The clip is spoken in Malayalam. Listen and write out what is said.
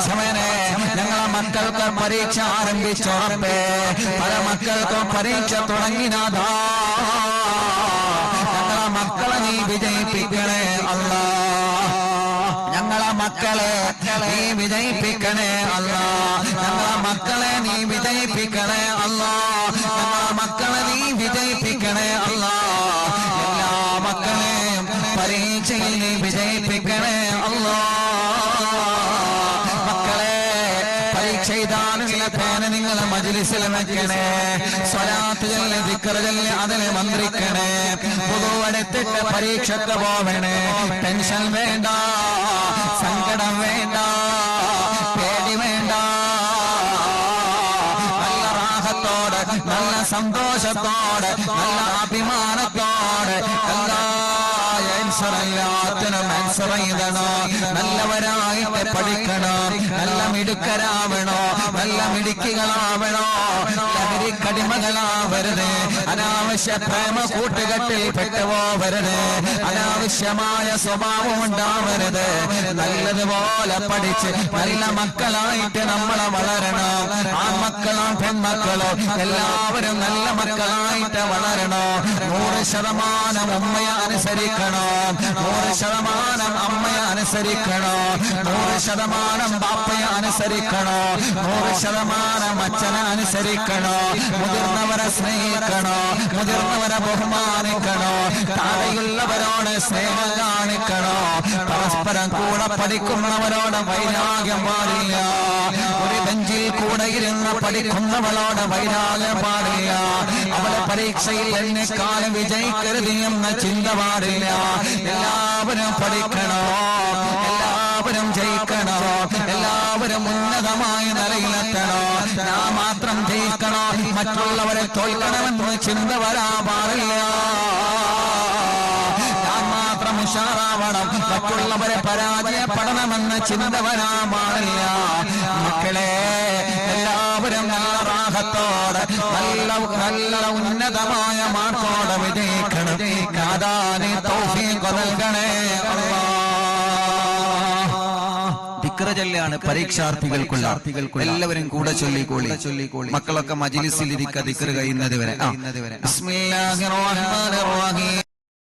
പടച്ചവനെ ഞങ്ങളെ മക്കൾക്ക് പരീക്ഷ ആരംഭിച്ചോറപ്പേ പല മക്കൾക്കും പരീക്ഷ തുടങ്ങിനാഥാ ഞങ്ങളെ മക്കളെ നീ വിജയിപ്പിക്കണേ അല്ല. ഞങ്ങളെ മക്കളെ നീ വിജയിപ്പിക്കണേ അല്ല. ഞങ്ങളെ മക്കളെ നീ വിജയിപ്പിക്കണേ അല്ല. ഞങ്ങളെ മക്കളെ നീ വിജയിപ്പിക്കണേ അല്ല. എല്ലാ മക്കളെയും പരീക്ഷയിൽ നീ വിജയിപ്പിക്കണേ അല്ല മക്കളെ പരീക്ഷ എഴുതാനുള്ള പേന നിങ്ങൾ മജിലിസിൽ വെക്കണേ സ്വലാത്ത് ചൊല്ലി ദിക്കറ് ചൊല്ലി അതിനെ മന്ത്രിക്കണേ. പൊതുവെടുത്തിട്ട് പരീക്ഷക്ക് പോവണേ. ടെൻഷൻ വേണ്ട സങ്കടം വേണ്ട പേടി വേണ്ട. നല്ല റാഹത്തോടെ നല്ല സന്തോഷത്തോടെ നല്ല അഭിമാനത്തോടെ എല്ലാ എല്ലാത്തിനും ആൻസർ എഴുതണോ നല്ലവരായിട്ട് പഠിക്കണം നല്ല മിടുക്കരാവണോ നല്ല മിടുക്കികളാവണോ. ലഹരി കടിമകളാവരുത് അനാവശ്യ പ്രേമ കൂട്ടുകെട്ടിൽ പെട്ടുപോവരുത് അനാവശ്യമായ സ്വഭാവം ഉണ്ടാവരുത്. നല്ലതുപോലെ പഠിച്ച് നല്ല മക്കളായിട്ട് നമ്മളെ വളരണം. ആ ആൺമക്കളോ പെൺമക്കളോ എല്ലാവരും നല്ല മക്കളായിട്ട് വളരണോ. നൂറ് ശതമാനം അമ്മയെ അനുസരിക്കണോ. നൂറ് ശതമാനം അമ്മയെ അനുസരിക്കണോ. നൂറ് ശതമാനം ബാപ്പയെ അനുസരിക്കണോ. നൂറ് ശതമാനം അച്ഛനെ അനുസരിക്കണോ. മുതിർന്നവരെ സ്നേഹിക്കണോ? മുതിർന്നവരെ ബഹുമാനിക്കണോ? താഴെയുള്ളവരോട് സ്നേഹം കാണിക്കണോ? പരസ്പരം കൂടെ പഠിക്കുന്നവരോട് വൈരാഗ്യം പാടില്ല. ഒരു ബെഞ്ചിൽ കൂടെ ഇരുന്ന് പഠിക്കുന്നവളോട് വൈരാഗ്യം പാടില്ല. അവളെ പരീക്ഷയിൽ കാലം വിജയിക്കരുത് എന്ന ചിന്ത പാടില്ല. എല്ലാവരും പഠിക്കണോ? എല്ലാവരും ജയിക്കണോ? എല്ലാവരും ഉന്നതമായ നിലയിലെത്തണോ ഞാൻ മാത്രം ജയിക്കണോ. മറ്റുള്ളവരെ തോൽക്കണമെന്ന് ചിന്ത വരാ പാടില്ല. ഉഷാറാവണം. മറ്റുള്ളവരെ പരാജയപ്പെടണമെന്ന് ചിന്ത വരാൻ പാടില്ല. മക്കളെ എല്ലാവരും നല്ല റാഹത്തോടെ നല്ല നല്ല ഉന്നതമായ മാർക്കോടെ വിജയിക്കണം. കാതാനെ തൗഫീഖ് നൽകണേ. ചൊല്ലാണ് പരീക്ഷാർത്ഥികൾക്കുള്ള. എല്ലാവരും കൂടെ ചൊല്ലിക്കോളി. ചൊല്ലിക്കോളി. മക്കളൊക്കെ മജിലിസിൽ ഇരിക്ക ദിക്ര കഴിയുന്നത് വരെ